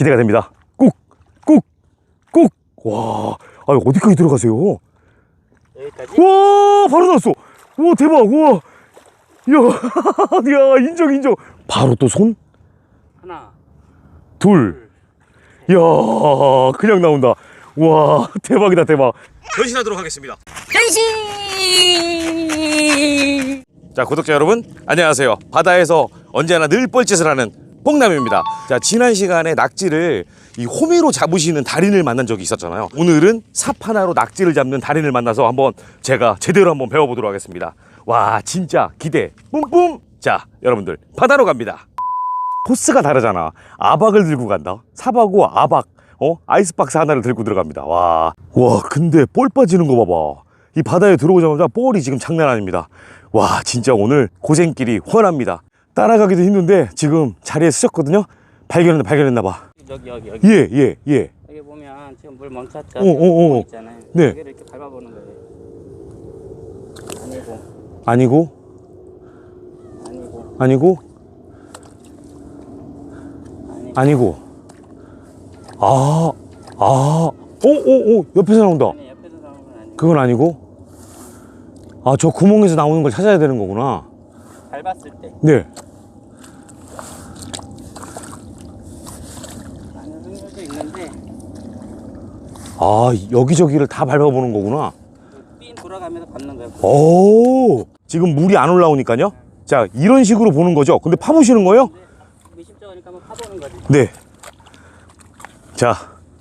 기대가 됩니다. 꾹, 꾹, 꾹. 와, 아, 어디까지 들어가세요? 여기까지? 와, 바로 나왔어. 와, 대박. 와, 야, 야, 인정, 인정. 바로 또 손? 하나 둘. 야, 그냥 나온다. 와, 대박이다, 대박. 변신하도록 하겠습니다. 변신! 자, 구독자 여러분, 안녕하세요. 바다에서 언제나 늘 뻘짓을 하는 뽕남입니다. 자, 지난 시간에 낙지를 이 호미로 잡으시는 달인을 만난 적이 있었잖아요. 오늘은 삽 하나로 낙지를 잡는 달인을 만나서 한번 제가 제대로 한번 배워보도록 하겠습니다. 와, 진짜 기대 뿜뿜! 자, 여러분들, 바다로 갑니다. 코스가 다르잖아. 아박을 들고 간다. 삽하고 아박, 어? 아이스박스 하나를 들고 들어갑니다. 와. 와, 근데 볼 빠지는 거 봐봐. 이 바다에 들어오자마자 볼이 지금 장난 아닙니다. 와, 진짜 오늘 고생길이 훤합니다. 따라가기도 힘든데 지금 자리에 쓰셨거든요. 발견했나, 발견했나 봐. 여기 여기 여기 예, 예, 예. 여기 보면 지금 물 멈췄죠? 어, 어, 어. 있잖아요 네. 여기를 이렇게 밟아보는 거예요 아니고 아니고, 아니고 아니고, 아니 아니고. 아, 아, 오, 오, 오, 옆에서 나온다. 아니 옆에서 나오는 건 아니고 그건 아니고. 아, 저 구멍에서 나오는 걸 찾아야 되는 거구나. 밟았을 때 네. 나는 흥미도 있는데 아, 여기저기를 다 밟아보는 거구나. 삥 돌아가면서 밟는 거예요 오, 지금 물이 안 올라오니까요. 자, 이런 식으로 보는 거죠. 근데 파보시는 거예요? 미심쩍으니까 한번 파보는 거지 네. 자,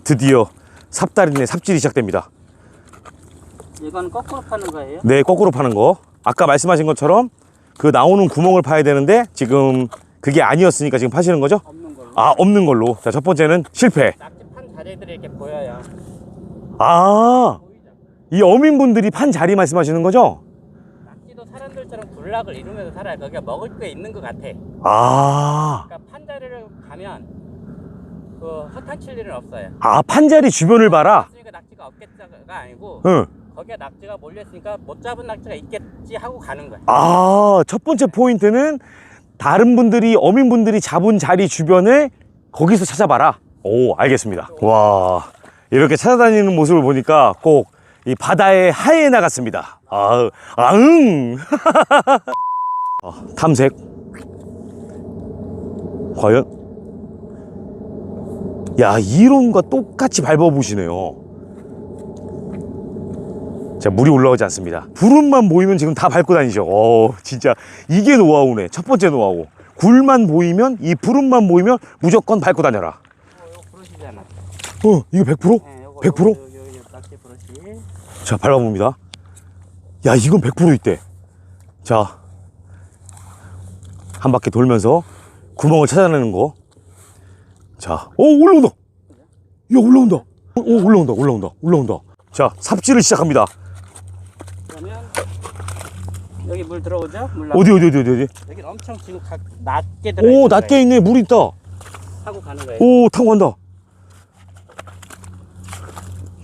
드디어 삽달인의 삽질이 시작됩니다. 이건 거꾸로 파는 거예요 네, 거꾸로 파는 거. 아까 말씀하신 것처럼 그 나오는 구멍을 파야 되는데 지금 그게 아니었으니까 지금 파시는 거죠? 없는 걸로 아, 없는 걸로. 자, 첫 번째는 실패. 낙지 판 자리들이 이렇게 보여요 아? 이 어민분들이 판 자리 말씀하시는 거죠? 낙지도 사람들처럼 군락을 이루면서 살아요 거기가 먹을 게 있는 것 같아 아, 그러니까 판자리를 가면 그 허탕 칠 일은 없어요 아, 판자리 주변을 봐라. 그러니까 낙지가 없겠다가 아니고 응. 거기에 낙지가 몰려있으니까 못 잡은 낙지가 있겠지 하고 가는 거야 아, 첫 번째 포인트는 다른 분들이, 어민분들이 잡은 자리 주변을 거기서 찾아봐라. 오, 알겠습니다. 와, 이렇게 찾아다니는 모습을 보니까 꼭 이 바다의 하이에나 같습니다. 아, 아응! 아, 탐색. 과연? 야, 이론과 똑같이 밟아보시네요. 자, 물이 올라오지 않습니다. 구름만 보이면 지금 다 밟고 다니죠. 어, 진짜 이게 노하우네. 첫 번째 노하우. 굴만 보이면 이 구름만 보이면 무조건 밟고 다녀라. 어, 이거 브러시잖아 어, 이거 100%? 네, 요거, 100%? 요거, 요, 요, 요 낙지 브러시 자, 밟아봅니다. 야, 이건 100% 있대. 자, 한 바퀴 돌면서 구멍을 찾아내는 거. 자, 오, 올라온다. 야, 올라온다. 오, 오, 올라온다, 올라온다, 올라온다. 자, 삽질을 시작합니다. 그러면 여기 물 들어오죠? 물 어디, 어디, 어디, 어디, 어디? 여기 엄청 지금 각 낮게 들어 오, 낮게 있네. 물 있다. 하고 가는 거예요 오 타고 간다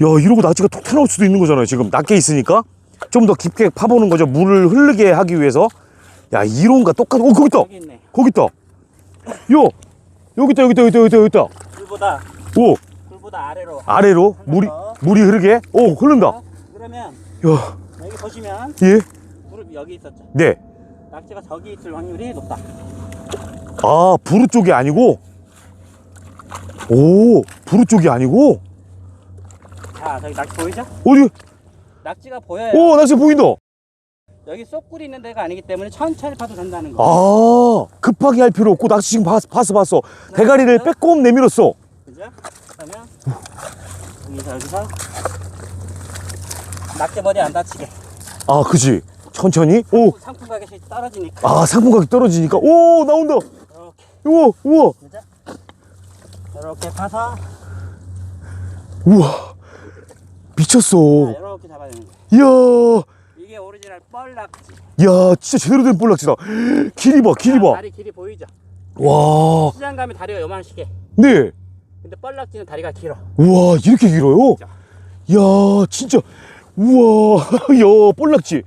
야 이러고 낙지가 톡 튀어나올 수도 있는 거잖아요 지금. 낮게 있으니까. 좀 더 깊게 파보는 거죠. 물을 흐르게 하기 위해서. 야 이론과 똑같 오 거기 있다! 여기 있네. 거기 있다! 요! 여기 있다 여기 있다 여기 있다 여기 있다, 여기 있다 굴보다 오! 굴보다 아래로. 아래로? 물이 물이 흐르게? 오 흐른다! 어? 그러면 야. 여기 보시면 예? 무릎 여기 있었죠? 네. 낙지가 저기 있을 확률이 높다. 아 부루 쪽이 아니고? 오 부루 쪽이 아니고 자 저기 낙지 보이죠? 어디? 낙지가 보여요. 오 낙지 보인다. 여기 쏙굴이 있는 데가 아니기 때문에 천천히 파도 된다는 거 아 급하게 할 필요 없고 낙지 지금 봤, 봤어 봤어. 대가리를 빼꼼 내밀었어. 그죠? 그러면 여기서 여기서 낙지 머리 안 다치게. 아 그지? 천천히? 상품 가격이 떨어지니까. 오아 상품 가격 떨어지니까. 오 나온다. 이렇게. 우와 우와. 그죠? 이렇게 파서 우와 미쳤어. 이렇게 잡아야 되는 거예요 이야. 이게 오리지널 뻘낙지. 야 진짜 제대로 된 볼락지다. 길이 봐 길이 자, 다리 길이 보이죠? 봐와. 시장 가면 다리가 요만하게. 네. 근데 뻘낙지는 다리가 길어. 우와 이렇게 길어요? 야 진짜. 우와 야 볼락지.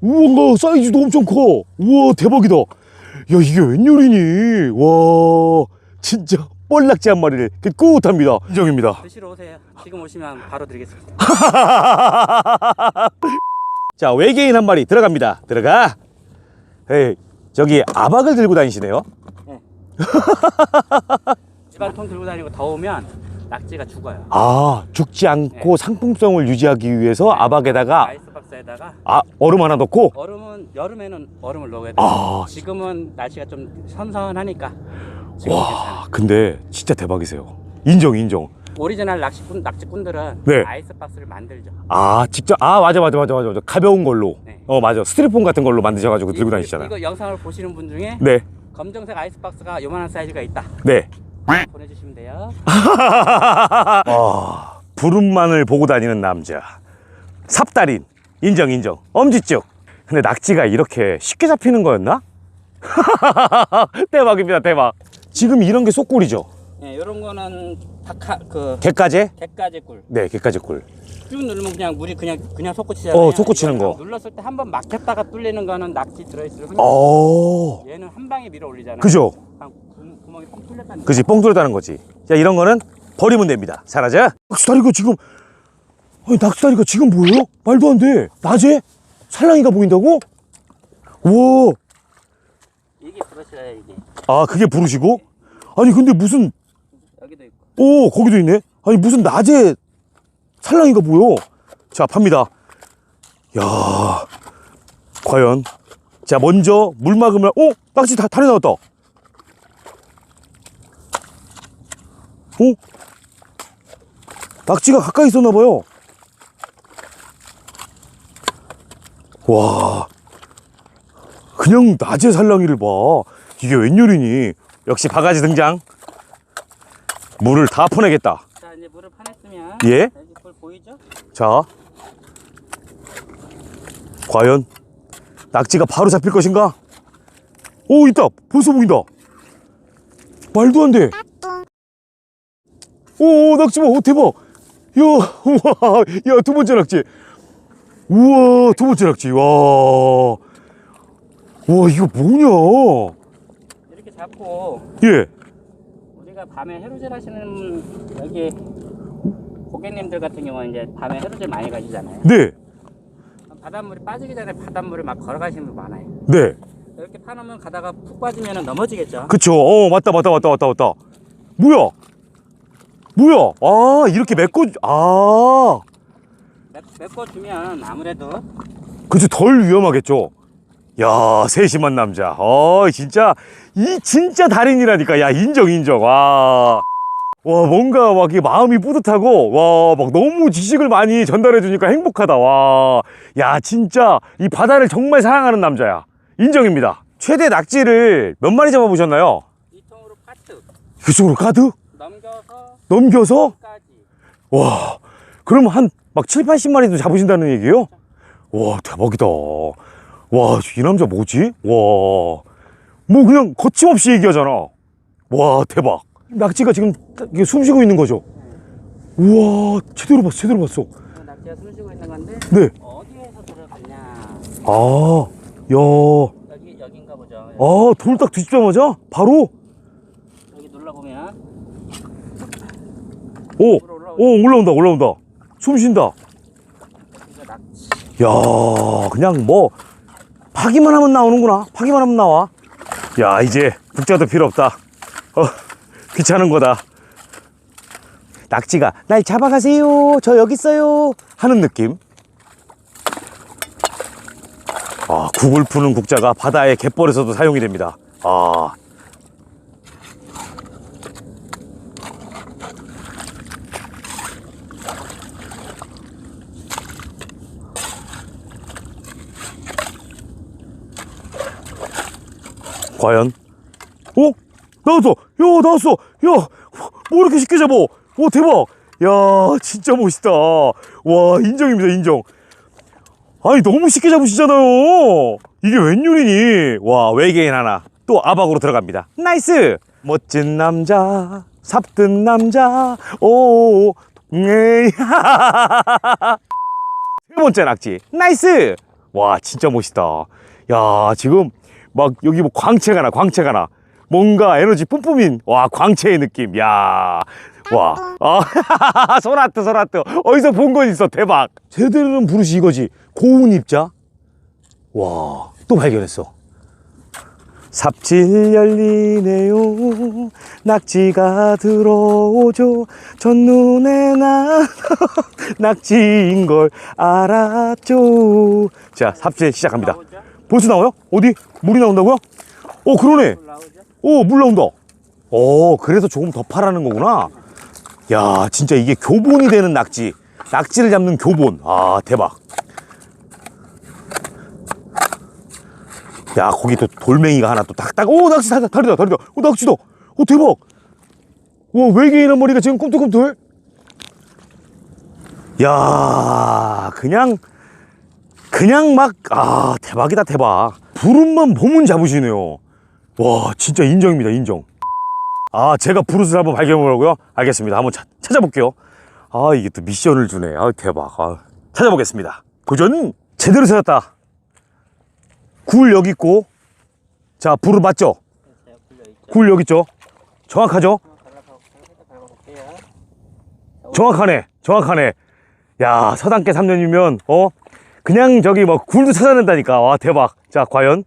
우와 사이즈도 엄청 커. 우와 대박이다. 야 이게 웬 요리니? 와 진짜 볼낙지 한 마리를 굿합니다. 인정입니다. 드시러 오세요. 지금 오시면 바로 드리겠습니다. 자 외계인 한 마리 들어갑니다. 들어가. 에이 저기 아박을 들고 다니시네요. 집안통 들고 다니고 더우면 낙지가 죽어요. 아 죽지 않고 상품성을 유지하기 위해서 아박에다가 아이스박스에다가 아 얼음 하나 넣고? 얼음은 여름에는 얼음을 넣어야 돼요. 아, 지금은 날씨가 좀 선선하니까 지금. 와 근데 진짜 대박이세요 인정 인정 오리지널 낚시꾼 낙지꾼들은 네. 아이스박스를 만들죠. 아 직접 아 맞아 맞아 맞아 맞아 맞아 가벼운 걸로 네. 어 맞아 스티로폼 같은 걸로 만드셔가지고 들고 이- 다니시잖아요 이거 영상을 보시는 분 중에 네 검정색 아이스박스가 요만한 사이즈가 있다. 네. 보내주시면 돼요. 아, 부름만을 보고 다니는 남자. 삽달인. 인정, 인정. 엄지쪽. 근데 낙지가 이렇게 쉽게 잡히는 거였나? 대박입니다, 대박. 지금 이런 게 쏙꿀이죠. 네, 이런 거는 박하 그 개까지? 갯가지 꿀. 네, 개까지 꿀. 쭉 누르면 그냥 물이 그냥 그냥 솟구치잖아요. 어, 솟구치는 거. 눌렀을 때 한 번 막혔다가 뚫리는 거는 낙지 들어있을 확률. 어, 얘는 한 방에 밀어 올리잖아요. 그죠? 구- 구멍이 뻥 뚫렸다는 거. 그지, 뻥 뚫었다는 거지. 자, 이런 거는 버리면 됩니다. 사라져. 낙지다리가 지금, 아니, 낙지다리가 지금 보여요? 말도 안 돼. 낮에 살랑이가 보인다고? 우와. 브러쉬예요 이게. 아, 그게 부르시고? 아니, 근데 무슨, 여기도 있고. 오, 거기도 있네. 아니, 무슨 낮에 살랑이가 보여. 자, 팝니다. 야 과연. 자, 먼저 물 막으면, 어? 낙지 다, 다리 나왔다. 어? 낙지가 가까이 있었나 봐요. 와. 그냥 낮에 살랑이를 봐. 이게 웬일이니? 역시 바가지 등장. 물을 다 퍼내겠다. 자 이제 물을 파냈으면 예. 여기 꿀 보이죠? 자, 과연 낙지가 바로 잡힐 것인가? 오, 있다. 벌써 보인다. 말도 안 돼. 오, 오, 낙지 봐. 오, 대박. 야, 우와. 야, 두 번째 낙지. 우와, 두 번째 낙지. 와. 와, 이거 뭐냐? 잡고 예. 우리가 밤에 해루질 하시는 여기 고객님들 같은 경우는 이제 밤에 해루질 많이 가시잖아요. 네. 바닷물이 빠지기 전에 바닷물을 막 걸어가시는 분 많아요. 네. 이렇게 파놓으면 가다가 푹 빠지면 넘어지겠죠. 그쵸. 어, 맞다, 맞다, 맞다, 맞다, 맞다. 뭐야? 뭐야? 아, 이렇게 메꿔, 아. 메 꿔주면 아무래도 그쵸, 덜 위험하겠죠. 야, 세심한 남자. 어, 진짜, 이 진짜 달인이라니까. 야, 인정, 인정. 와. 와, 뭔가 막 이게 마음이 뿌듯하고, 와, 막 너무 지식을 많이 전달해 주니까 행복하다. 와. 야, 진짜, 이 바다를 정말 사랑하는 남자야. 인정입니다. 최대 낙지를 몇 마리 잡아보셨나요? 이 통으로 파트 그쪽으로 가드? 넘겨서 넘겨서? 까지 와, 그럼 한 막 7, 80마리도 잡으신다는 얘기예요? 와, 대박이다. 와, 이 남자 뭐지? 와, 뭐 그냥 거침없이 얘기하잖아. 와, 대박. 낙지가 지금 숨 쉬고 있는 거죠? 우와, 제대로 봤어, 제대로 봤어. 그 낙지가 숨 쉬고 있는 건데 네. 어디에서 들어갔냐 아, 야, 여기 여긴가 보죠 아, 돌 딱 뒤집자마자 바로, 여기 눌러보면 오, 오, 올라온다, 올라온다. 숨 쉰다. 이거 낙지 야, 그냥 뭐 파기만 하면 나오는구나. 파기만 하면 나와. 야, 이제 국자도 필요 없다. 어, 귀찮은 거다. 낙지가 날 잡아가세요. 저 여기 있어요. 하는 느낌. 아, 국을 푸는 국자가 바다의 갯벌에서도 사용이 됩니다. 아. 과연? 어? 나왔어! 야, 나왔어! 야, 뭐 이렇게 쉽게 잡아? 오, 대박! 야, 진짜 멋있다. 와, 인정입니다, 인정. 아니, 너무 쉽게 잡으시잖아요. 이게 웬일이니? 와, 외계인 하나. 또 아박으로 들어갑니다. 나이스! 멋진 남자, 삽든 남자, 오, 네. 세 번째 낙지. 나이스! 와, 진짜 멋있다. 야, 지금 막 여기 뭐 광채가 나, 광채가 나. 뭔가 에너지 뿜뿜인 와 광채의 느낌 야 와, 아, 소나트, 소나트. 어디서 본 건 있어, 대박. 제대로 는 부르시 이거지. 고운 입자. 와, 또 발견했어. 삽질 열리네요. 낙지가 들어오죠. 첫눈에 나 낙지인 걸 알았죠. 자, 삽질 시작합니다. 벌써 나와요? 어디? 물이 나온다고요? 어, 그러네. 물 나오죠? 오, 물 나온다. 어, 그래서 조금 더 파라는 거구나. 야, 진짜 이게 교본이 되는 낙지. 낙지를 잡는 교본. 아, 대박. 야, 거기 또 돌멩이가 하나 또 딱딱. 오, 낙지 다리다, 다리다, 다리다. 오, 낙지다. 오, 대박. 와, 외계인의 머리가 지금 꿈틀꿈틀. 야, 그냥, 그냥 막, 아, 대박이다, 대박. 부름만 보면 잡으시네요. 와, 진짜 인정입니다, 인정. 아, 제가 부르스를 한번 발견해보라고요? 알겠습니다. 한번 차- 찾아볼게요. 아, 이게 또 미션을 주네. 아, 대박. 아, 찾아보겠습니다. 도전! 제대로 찾았다. 굴 여기 있고. 자, 불을 맞죠? 굴 여기 있죠? 정확하죠? 정확하네. 정확하네. 야, 서당계 3년이면, 어? 그냥 저기 뭐 굴도 찾아낸다니까. 와, 대박. 자, 과연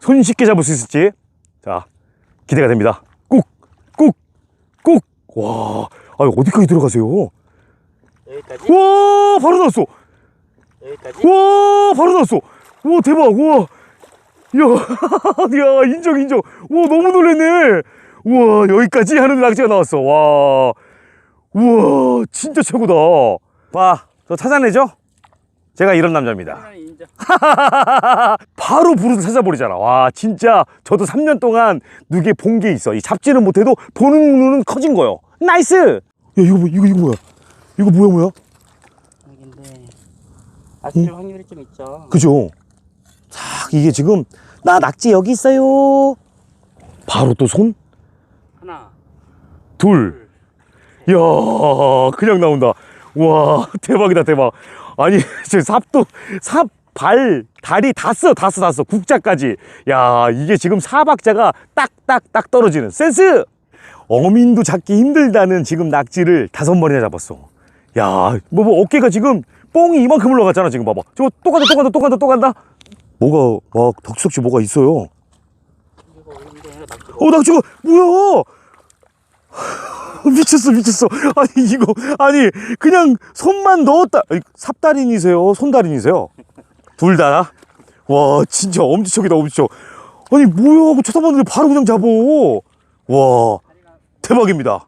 손쉽게 잡을 수 있을지. 자, 기대가 됩니다. 꾹, 꾹, 꾹. 와, 아, 어디까지 들어가세요? 여기까지? 와, 바로 나왔어. 여기까지? 와, 바로 나왔어. 와, 대박. 와. 야, 야, 인정, 인정. 와, 너무 놀랬네. 우와, 여기까지 하는 낙지가 나왔어. 와. 우와, 진짜 최고다. 봐, 저 찾아내죠? 제가 이런 남자입니다. 바로 부르서 찾아버리잖아. 와, 진짜 저도 3년 동안 누게 본 게 있어. 이 잡지는 못해도 보는 눈은 커진 거요. 나이스! 야, 이거, 뭐, 이거, 이거 뭐야? 이거 뭐야, 뭐야? 여기인데 아실 확률이 좀 있죠. 그죠? 싹, 이게 지금, 나 낙지 여기 있어요. 바로 또 손? 하나, 둘. 이야, 그냥 나온다. 와, 대박이다, 대박. 아니, 지금 삽도, 삽, 발, 다리 다 써, 다 써, 다 써. 국자까지. 야, 이게 지금 사박자가 딱딱딱 떨어지는 센스! 어민도 잡기 힘들다는 지금 낙지를 다섯 마리나 잡았어. 야, 뭐, 뭐, 어깨가 지금 뽕이 이만큼 올라갔잖아, 지금 봐봐. 저거 또 간다, 또 간다, 또 간다, 또 간다. 뭐가, 막, 덕지덕지 뭐가 있어요. 어, 낙지가, 뭐야! 미쳤어, 미쳤어. 아니, 이거, 아니, 그냥 손만 넣었다. 아니, 삽달인이세요? 손달인이세요? 둘 다? 와, 진짜 엄지척이다, 엄지척. 아니, 뭐야 하고 쳐다봤는데 바로 그냥 잡어. 와, 대박입니다.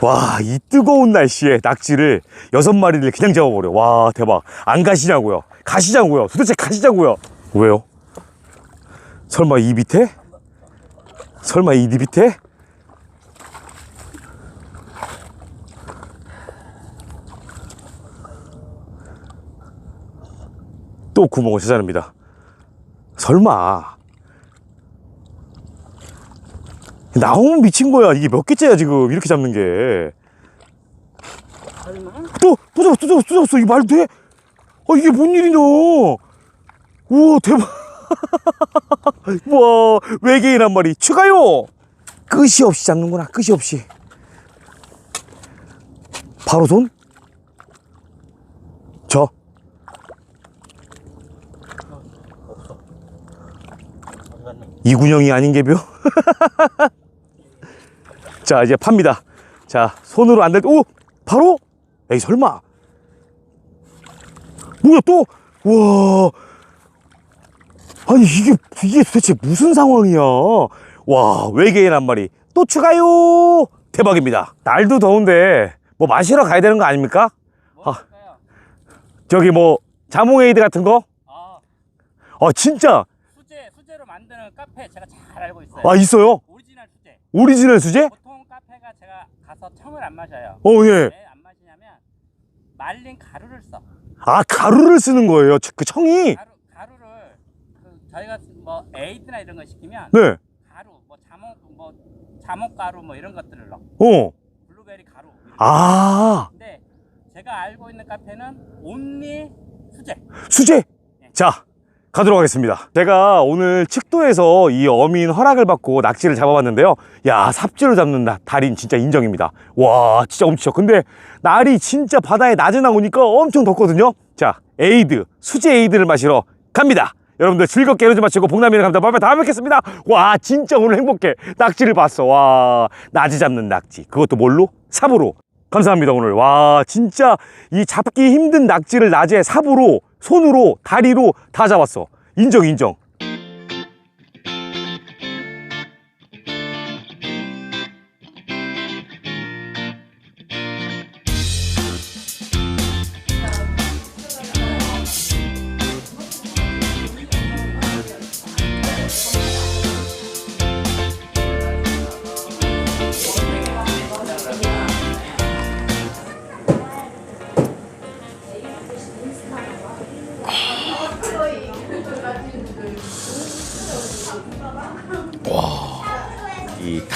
와, 이 뜨거운 날씨에 낙지를 여섯 마리를 그냥 잡아버려. 와, 대박. 안 가시냐고요? 가시자고요. 도대체 가시자고요. 왜요? 설마 이 밑에? 설마 이 밑에? 또 구멍을 찾아냅니다. 설마 나오면 미친 거야. 이게 몇 개째야 지금 이렇게 잡는 게. 설마? 또, 또 잡았어, 또 잡았어, 또 잡았어. 이게 말도 돼? 아, 이게 뭔 일이냐. 우와, 대박. 와, 외계인 한 마리 추가요. 끝이 없이 잡는구나, 끝이 없이. 바로 손? 저. 없어. 어디 갔나? 이군형이 아닌 개뷰. 자, 이제 팝니다. 자, 손으로 안될 때, 오! 바로? 에이, 설마. 뭐야, 또? 와. 아니, 이게, 이게 도대체 무슨 상황이야. 와, 외계인 한 마리. 또 추가요! 대박입니다. 날도 더운데, 뭐 마시러 가야 되는 거 아닙니까? 뭐 아. 저기 뭐, 자몽에이드 같은 거? 아, 아, 진짜? 만드는 카페 제가 잘 알고 있어요. 아, 있어요? 오리지널 수제. 오리지널 수제? 보통 카페가 제가 가서 청을 안 마셔요. 어, 예. 왜 안 마시냐면 말린 가루를 써. 아, 가루를 쓰는 거예요. 저- 그 청이? 가루 가루를 그 저희가 뭐 에이드나 이런 거 시키면 네. 가루 뭐 자몽 뭐 자몽 가루 뭐 이런 것들을 넣어. 어. 블루베리 가루. 아, 근데 제가 알고 있는 카페는 온리 수제. 수제. 자, 가도록 하겠습니다. 제가 오늘 칡도에서 이 어민 허락을 받고 낙지를 잡아봤는데요. 야, 삽질로 잡는 나- 달인 진짜 인정입니다. 와, 진짜 엄청. 근데 날이 진짜 바다에 낮에 나오니까 엄청 덥거든요. 자, 에이드, 수제 에이드를 마시러 갑니다. 여러분들 즐겁게 에너지 마치고 복남이를 갑니다. 밤에 다음에 뵙겠습니다. 와, 진짜 오늘 행복해. 낙지를 봤어. 와, 낮에 잡는 낙지. 그것도 뭘로? 삽으로. 감사합니다 오늘. 와 진짜 이 잡기 힘든 낙지를 낮에 삽으로 손으로 다리로 다 잡았어. 인정 인정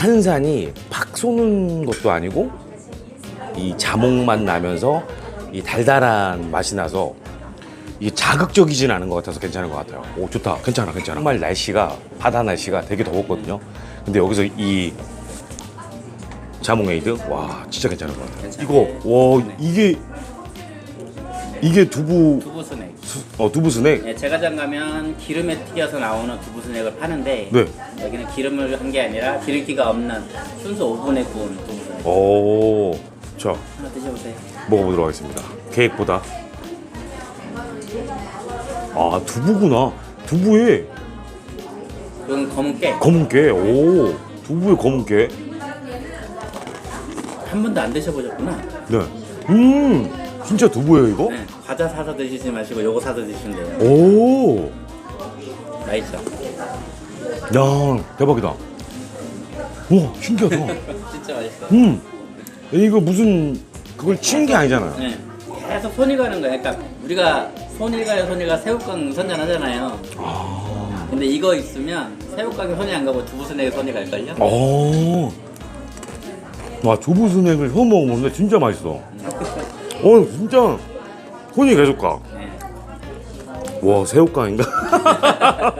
이 탄산이 팍 쏘는 것도 아니고 이 자몽맛 나면서 이 달달한 맛이 나서 이 자극적이진 않은 것 같아서 괜찮은 것 같아요. 오 좋다, 괜찮아, 괜찮아. 정말 날씨가 바다 날씨가 되게 더웠거든요. 근데 여기서 이 자몽 에이드 와 진짜 괜찮은 것 같아요. 이거 와 이게 이게 두부 두부 스낵. 어 두부 스낵. 예, 제과점 가면 기름에 튀겨서 나오는 두부 스낵을 파는데 네. 여기는 기름을 한 게 아니라 기름기가 없는 순수 오븐에 구운 두부 스낵. 오, 자 하나 드셔보세요. 먹어보도록 하겠습니다. 계획보다. 아 두부구나. 두부에 이건 검은 깨. 검은 깨. 오, 두부에 검은 깨. 한 번도 안 드셔보셨구나. 네. 음, 진짜 두부예요 이거? 네, 과자 사서 드시지 마시고 요거 사서 드시면 돼요. 오, 맛있죠? 야 대박이다. 와 신기하다. 진짜 맛있어. 음, 이거 무슨 그걸 치는 게 아니잖아요. 네. 계속 손이 가는 거야. 그러니까 우리가 손이 가요, 손이 가 새우깡 선전하잖아요. 근데 이거 있으면 새우깡에 손이 안 가고 두부 스낵에 손이 갈걸요? 오, 와 두부 스낵을 처음 먹어보는데 진짜 맛있어. 어, 진짜 손이 계속 가. 네. 와 새우깡인가?